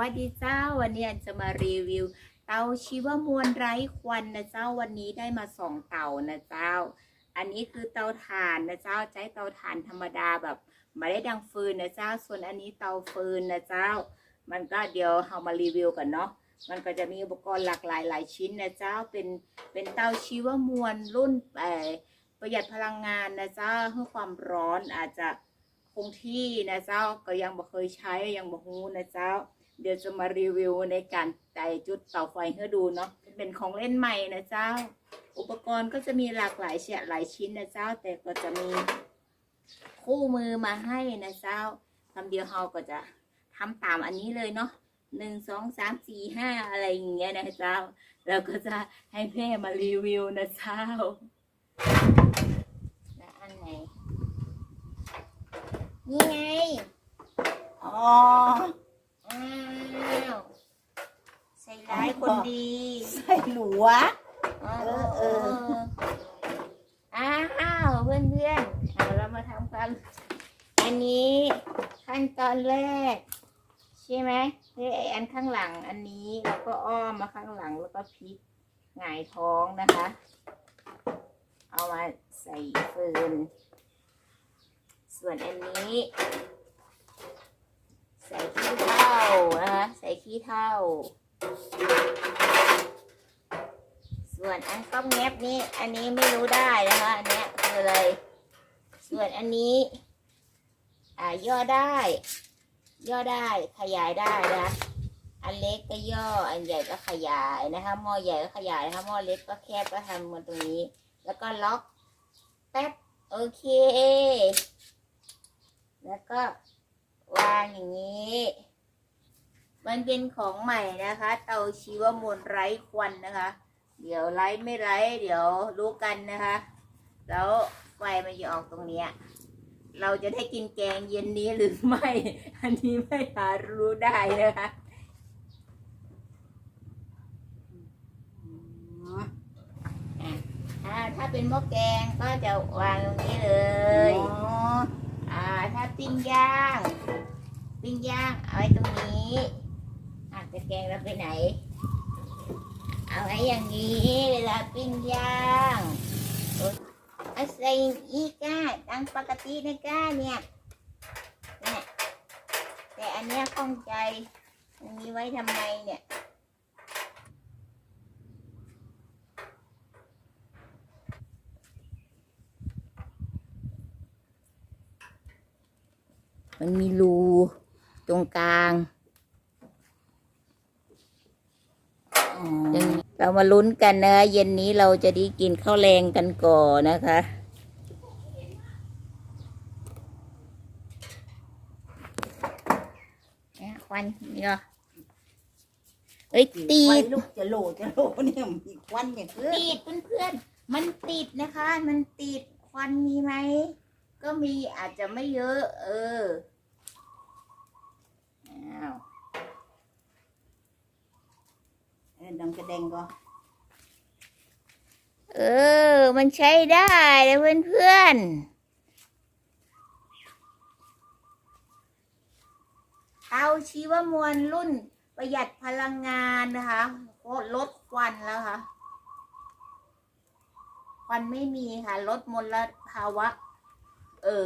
วัสดีเจ้าวันนี้อันจะมารีวิว เตาชีวมวลไร้ควันนะเจ้าวันนี้ได้มาสองเตานะเจ้า อันนี้คือเตาถ่านนะเจ้าใช้เตาถ่านธรรมดาแบบไม่ได้ดังฟืนนะเจ้า ส่วนอันนี้เตาฟืนนะเจ้า มันก็เดี๋ยวเรามารีวิวกันเนาะมันก็จะมีอุปกรณ์หลากหลายหลายชิ้นนะเจ้าเป็นเป็นเตาชีวมวลรุ่นเอ่อประหยัดพลังงานนะเจ้าเพื่อความร้อนอาจจะคงที่นะเจ้าก็ยังบ่เคยใช้ยังบ่ฮู้นะเจ้า เดี๋ยวจะมารีวิวในการไต่จุดเตาไฟให้ดูเนาะเป็นของเล่นใหม่นะเจ้า อุปกรณ์ก็จะมีหลากหลายเสียหลายชิ้นนะเจ้า แต่ก็จะมีคู่มือมาให้นะเจ้าทำเดียวเราก็จะทำตามอันนี้เลยเนาะหนึ่งสองสามสี่ห้าอะไรอย่างเงี้ยนะเจ้าแล้วก็จะให้แม่มารีวิวนะเจ้าแล้วอันไหนนี่ไงอ๋อาว ใส่ร้ายคนดีใส่หลัวเออเออเออ อ้าวเพื่อนเพื่อนๆเอาเรามาทำกัน อันนี้ขั้นตอนแรก ใช่ไหมเฮ้ยไออันข้างหลังอันนี้แล้วก็อ้อมมาข้างหลังแล้วก็พลิกหงายท้องนะคะ เอามาใส่ฟืน ส่วนอันนี้ ใส่ขี้เถ้านะคะใส่ขี้เถ้า ส่วนอันก้อมแงบนี้ อันนี้ไม่รู้ได้นะคะอันเนี้ยคืออะไร ส่วนอันนี้ อ่าย่อได้ ย่อได้ขยายได้นะคะอันเล็กก็ย่อ อันใหญ่ก็ขยายนะคะหม้อใหญ่ก็ขยายนะคะหม้อเล็กก็แคบก็ทำมันตรงนี้ แล้วก็ล็อกแป๊บโอเค แล้วก็วางอย่างนี้ มันเป็นของใหม่นะคะ เตาชีวมวลไร้ควันนะคะ เดี๋ยวไร้ไม่ไร้เดี๋ยวรู้กันนะคะ แล้วไฟมันจะออกตรงเนี้ยเราจะได้กินแกงเย็นนี้หรือไม่ อันนี้ไม่หารู้ได้นะคะอ่าถ้าเป็นหม้อแกงก็จะวางตรงนี้เลยอ๋ออ่าถ้าปิ้งย่าง ปิ้งย่างเอาไว้ตรงนี้อา จะแกงเราไปไหน เอาไว้อย่างนี้เวลาปิ้งย่างโอ๊ยเอาใส่อีก้าตั้งปกตินะก้าเนี่ยนี่แต่อันเนี้ยข้องใจมันมีไว้ทำไมเนี่ยมันมีรูตรงกลาง อ๋อ ยัง เรามาลุ้นกันนะเย็นนี้เราจะได้กินข้าวแรงกันก่อนนะคะ เนี่ยควันนี่ก็เอ้ยติไฟดลูกจะโหลจะโหลเนี่ยมีควันเนี่ยเพื่อนติดเพื่อนๆมันติดนะคะ มันติดควันมีไหม ก็มีอาจจะไม่เยอะ เอออ้าว เออดัง กระเดงก็เออ มันใช้ได้เลยเพื่อนๆเตาชีวมวลรุ่นประหยัดพลังงานนะคะลดควันแล้วค่ะควันไม่มีค่ะ ลดมลภาวะ เออ